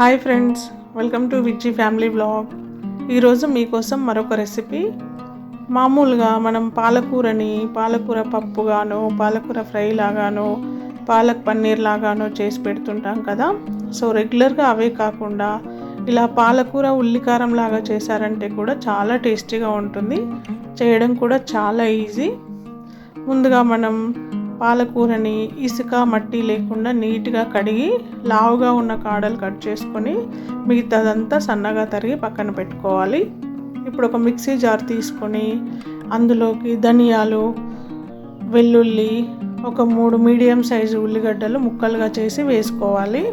Hi friends welcome to Vijji family vlog. ఈరోజు మీకోసం మరొక రెసిపీ. మామూలుగా మనం పాలకూరని పాలకూర పప్పుగానో పాలకూర ఫ్రై లాగానో పాలక్ పన్నీర్ లాగానో చేసి పెడుతుంటాం కదా. సో రెగ్యులర్గా అవే కాకుండా ఇలా పాలకూర ఉల్లికారం లాగా చేశారంటే కూడా చాలా టేస్టీగా ఉంటుంది. చేయడం కూడా చాలా ఈజీ. ముందుగా మనం పాలకూరని ఇసుక మట్టి లేకుండా నీట్గా కడిగి లావుగా ఉన్న కాడలు కట్ చేసుకొని మిగతాదంతా సన్నగా తరిగి పక్కన పెట్టుకోవాలి. ఇప్పుడు ఒక మిక్సీ జార్ తీసుకొని అందులోకి ధనియాలు వెల్లుల్లి ఒక మూడు మీడియం సైజు ఉల్లిగడ్డలు ముక్కలుగా చేసి వేసుకోవాలి.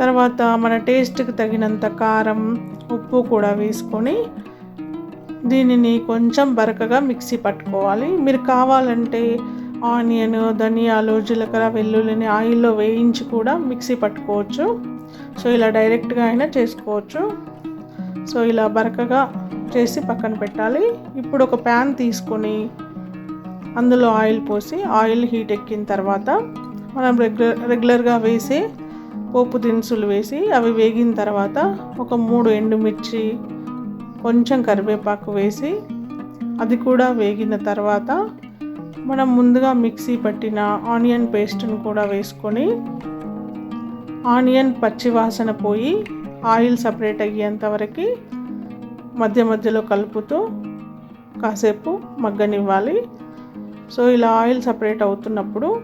తర్వాత మన టేస్ట్కి తగినంత కారం ఉప్పు కూడా వేసుకొని దీనిని కొంచెం బరకగా మిక్సీ పట్టుకోవాలి. మీరు కావాలంటే ఆనియన్ ధనియాలు జీలకర్ర వెల్లుల్లిని ఆయిల్లో వేయించి కూడా మిక్సీ పట్టుకోవచ్చు. సో ఇలా డైరెక్ట్గా అయినా చేసుకోవచ్చు. సో ఇలా బరకగా చేసి పక్కన పెట్టాలి. ఇప్పుడు ఒక ప్యాన్ తీసుకొని అందులో ఆయిల్ పోసి ఆయిల్ హీట్ ఎక్కిన తర్వాత మనం రెగ్యులర్ రెగ్యులర్గా వేసే పోపు దినుసులు వేసి అవి వేగిన తర్వాత ఒక మూడు ఎండుమిర్చి కొంచెం కరివేపాకు వేసి అది కూడా వేగిన తర్వాత మనం ముందుగా మిక్సీ పట్టిన ఆనియన్ పేస్ట్ను కూడా వేసుకొని ఆనియన్ పచ్చివాసన పోయి ఆయిల్ సపరేట్ అయ్యేంత వరకు మధ్య మధ్యలో కలుపుతూ కాసేపు మగ్గనివ్వాలి. సో ఇలా ఆయిల్ సపరేట్ అవుతున్నప్పుడు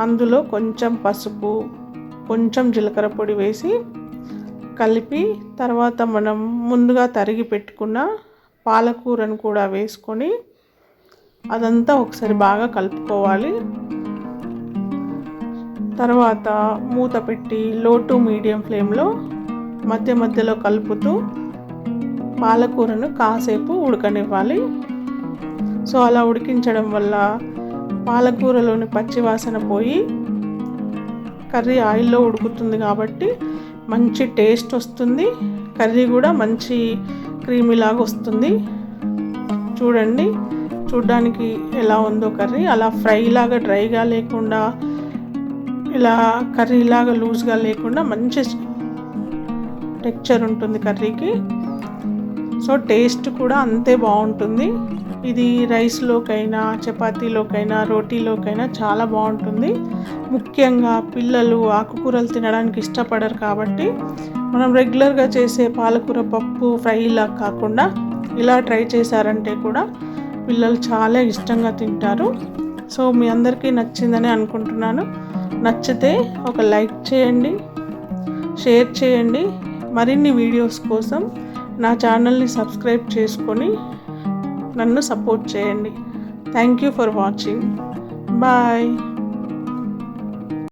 అందులో కొంచెం పసుపు కొంచెం జీలకర్ర పొడి వేసి కలిపి తర్వాత మనం ముందుగా తరిగి పెట్టుకున్న పాలకూరను కూడా వేసుకొని అదంతా ఒకసారి బాగా కలుపుకోవాలి. తర్వాత మూత పెట్టి లో టు మీడియం ఫ్లేమ్లో మధ్య మధ్యలో కలుపుతూ పాలకూరను కాసేపు ఉడకనివ్వాలి. సో అలా ఉడికించడం వల్ల పాలకూరలోని పచ్చివాసన పోయి కర్రీ ఆయిల్లో ఉడుకుతుంది కాబట్టి మంచి టేస్ట్ వస్తుంది. కర్రీ కూడా మంచి క్రీమీలాగా వస్తుంది. చూడండి. చూడ్డానికి ఎలా ఉందో కర్రీ అలా ఫ్రై లాగా డ్రైగా లేకుండా ఇలా కర్రీ లాగా లూజ్గా లేకుండా మంచి టెక్చర్ ఉంటుంది కర్రీకి. సో టేస్ట్ కూడా అంతే బాగుంటుంది. ఇది రైస్లోకైనా చపాతీలోకైనా రోటీలోకైనా చాలా బాగుంటుంది. ముఖ్యంగా పిల్లలు ఆకుకూరలు తినడానికి ఇష్టపడరు కాబట్టి మనం రెగ్యులర్గా చేసే పాలకూర పప్పు ఫ్రైలా కాకుండా ఇలా ట్రై చేశారంటే కూడా పిల్లలు చాలా ఇష్టంగా తింటారు. సో మీ అందరికీ నచ్చిందని అనుకుంటున్నాను. నచ్చితే ఒక లైక్ చేయండి షేర్ చేయండి. మరిన్ని వీడియోస్ కోసం నా ఛానల్ని సబ్స్క్రైబ్ చేసుకొని నన్ను సపోర్ట్ చేయండి. Thank you for watching. Bye.